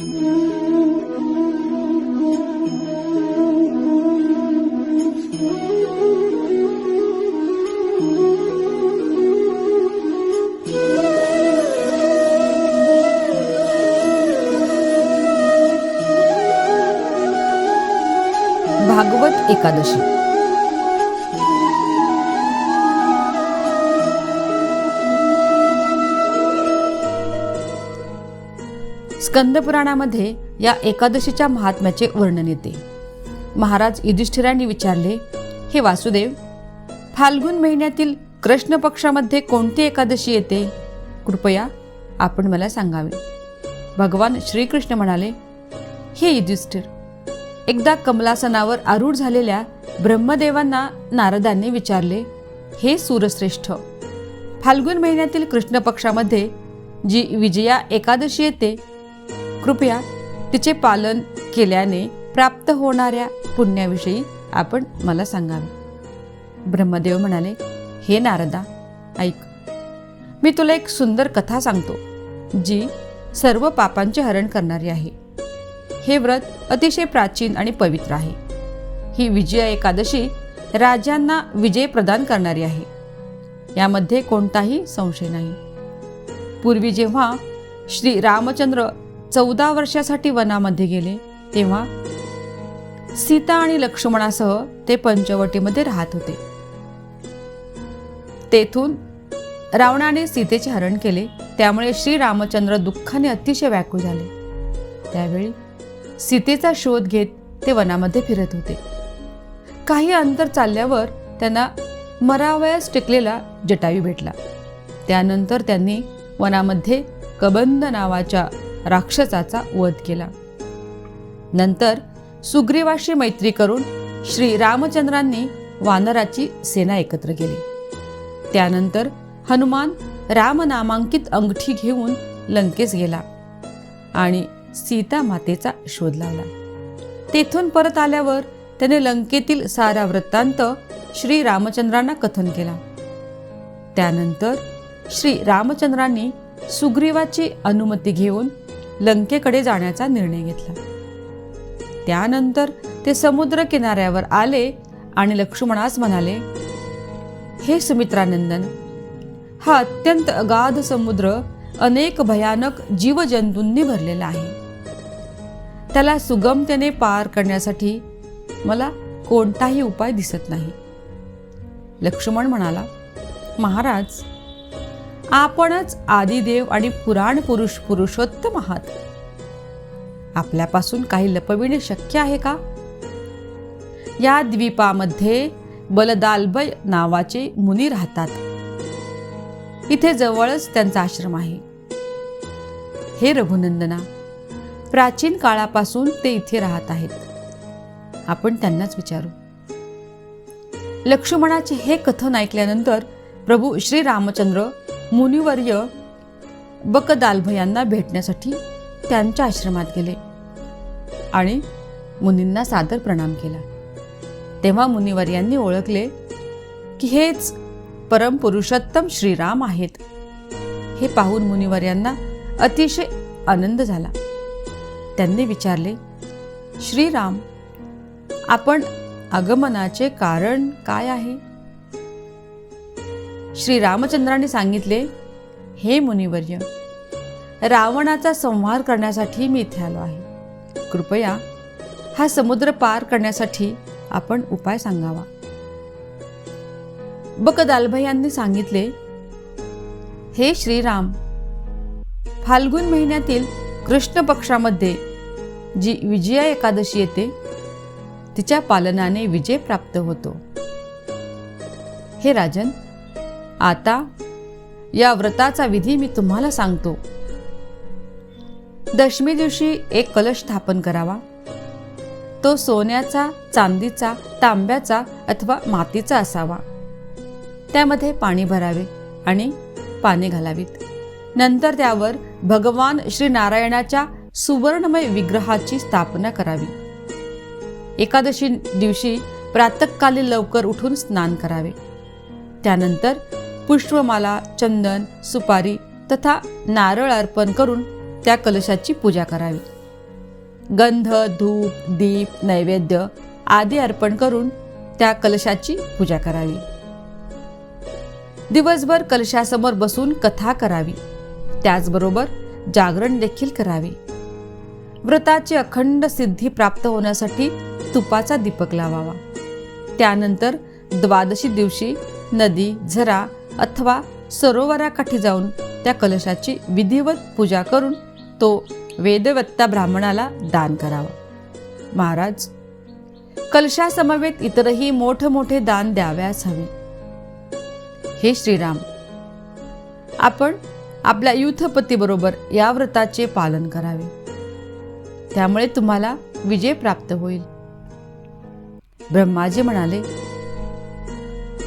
भागवत एकादशी. स्कंदपुराणामध्ये या एकादशीच्या महात्म्याचे वर्णन येते. महाराज युधिष्ठिरांनी विचारले हे वासुदेव फाल्गुन महिन्यातील कृष्ण पक्षामध्ये कोणती एकादशी येते? कृपया आपण मला सांगावे. भगवान श्रीकृष्ण म्हणाले हे युधिष्ठिर एकदा कमलासनावर आरूढ झालेल्या ब्रह्मदेवांना नारदांनी विचारले हे सूरश्रेष्ठ फाल्गुन महिन्यातील कृष्ण पक्षामध्ये जी विजया एकादशी येते कृपया तिचे पालन केल्याने प्राप्त होणाऱ्या पुण्याविषयी आपण मला सांगावे. ब्रह्मदेव म्हणाले हे नारदा ऐक. मी तुला एक सुंदर कथा सांगतो जी सर्व पापांचे हरण करणारी आहे. हे व्रत अतिशय प्राचीन आणि पवित्र आहे. ही विजया एकादशी राजांना विजय प्रदान करणारी आहे. यामध्ये कोणताही संशय नाही. पूर्वी जेव्हा श्री रामचंद्र चौदा वर्षासाठी वनामध्ये गेले तेव्हा सीता आणि लक्ष्मणासह ते पंचवटीमध्ये राहत होते. तेथून रावणाने सीतेचे हरण केले त्यामुळे श्री रामचंद्र दुःखाने अतिशय व्याकुळ झाले. त्यावेळी सीतेचा शोध घेत ते वनामध्ये फिरत होते. काही अंतर चालल्यावर त्यांना मरावयास टिकलेला जटायू भेटला. त्यानंतर त्यांनी वनामध्ये कबंद नावाच्या राक्षसाचा वध केला. नंतर सुग्रीवाशी मैत्री करून श्री रामचंद्रांनी वानराची सेना एकत्र केली. त्यानंतर हनुमान रामनामांकित अंगठी घेऊन लंकेस गेला आणि सीता मातेचा शोध लावला. तेथून परत आल्यावर त्याने लंकेतील सारा वृत्तांत श्री रामचंद्रांना कथन केला. त्यानंतर श्री रामचंद्रांनी सुग्रीवाची अनुमती घेऊन लंकेकडे जाण्याचा निर्णय घेतला. त्यानंतर ते समुद्र किनाऱ्यावर आले आणि लक्ष्मणास म्हणाले हे सुमित्रानंदन हा अत्यंत अगाध समुद्र अनेक भयानक जीवजंतूंनी भरलेला आहे. त्याला सुगमतेने पार करण्यासाठी मला कोणताही उपाय दिसत नाही. लक्ष्मण म्हणाला महाराज आपणच आदिदेव आणि पुराण पुरुष पुरुषोत्तम आहात. आपल्यापासून काही लपविणे शक्य आहे का? या द्वीपामध्ये बलदालबय नावाचे मुनी राहतात. इथे जवळच त्यांचा आश्रम आहे. हे रघुनंदना प्राचीन काळापासून ते इथे राहत आहेत. आपण त्यांनाच विचारू. लक्ष्मणाचे हे कथन ऐकल्यानंतर प्रभू श्रीरामचंद्र मुनिवर्य बकदाल्भ यांना भेटण्यासाठी त्यांच्या आश्रमात गेले आणि मुनींना सादर प्रणाम केला. तेव्हा मुनिवर्यांनी ओळखले की हेच परमपुरुषोत्तम श्रीराम आहेत. हे पाहून मुनिवर्यांना अतिशय आनंद झाला. त्यांनी विचारले श्रीराम आपण आगमनाचे कारण काय आहे? श्री रामचंद्रांनी सांगितले हे मुनिवर्य रावणाचा संहार करण्यासाठी मी इथे आलो आहे. कृपया हा समुद्र पार करण्यासाठी आपण उपाय सांगावा. बकदाल्भ यांनी सांगितले हे श्रीराम फाल्गुन महिन्यातील कृष्ण पक्षामध्ये जी विजया एकादशी येते तिच्या पालनाने विजय प्राप्त होतो. हे राजन आता या व्रताचा विधी मी तुम्हाला सांगतो. दशमी दिवशी एक कलश स्थापन करावा. तो सोन्याचा चांदीचा तांब्याचा अथवा मातीचा असावा. त्यामध्ये पाणी भरावे आणि पाने घालावीत. नंतर त्यावर भगवान श्री नारायणाच्या सुवर्णमय विग्रहाची स्थापना करावी. एकादशी दिवशी प्रातकाली लवकर उठून स्नान करावे. त्यानंतर पुष्पमाला चंदन सुपारी तथा नारळ अर्पण करून त्या कलशाची पूजा करावी. गंध धूप दीप नैवेद्य आदी अर्पण करून त्या कलशाची पूजा करावी. दिवसभर कलशासमोर बसून कथा करावी. त्याचबरोबर जागरण देखील करावे. व्रताची अखंड सिद्धी प्राप्त होण्यासाठी तुपाचा दीपक लावावा. त्यानंतर द्वादशी दिवशी नदी झरा अथवा सरोवराकाठी जाऊन त्या कलशाची विधिवत पूजा करून तो वेदवत्ता ब्राह्मणाला दान करावा. महाराज कलशासमवेत इतरही मोठमोठे दान द्याव्यास हवे. हे श्रीराम आपण आपल्या युथपतीबरोबर या व्रताचे पालन करावे. त्यामुळे तुम्हाला विजय प्राप्त होईल. ब्रह्माजी म्हणाले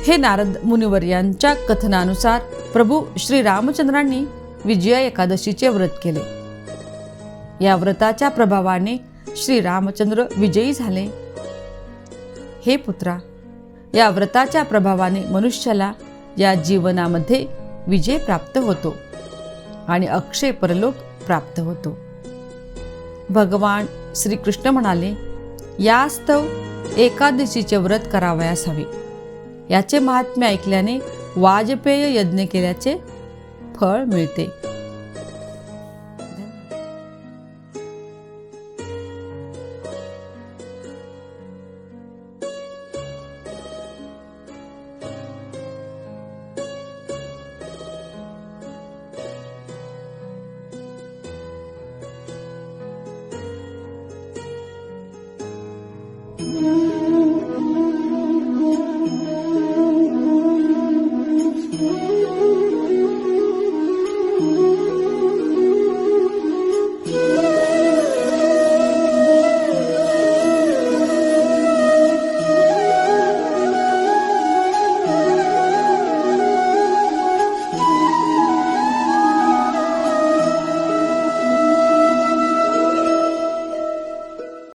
हे नारद मुनिवर यांच्या कथनानुसार प्रभू श्री रामचंद्रांनी विजया एकादशीचे व्रत केले. या व्रताच्या प्रभावाने श्री रामचंद्र विजयी झाले. हे पुत्रा या व्रताच्या प्रभावाने मनुष्याला या जीवनामध्ये विजय प्राप्त होतो आणि अक्षय परलोक प्राप्त होतो. भगवान श्रीकृष्ण म्हणाले यास्तव एकादशीचे व्रत करावयास हवे. याचे महात्म्य ऐकल्याने वाजपेय यज्ञ केल्याचे फळ मिळते.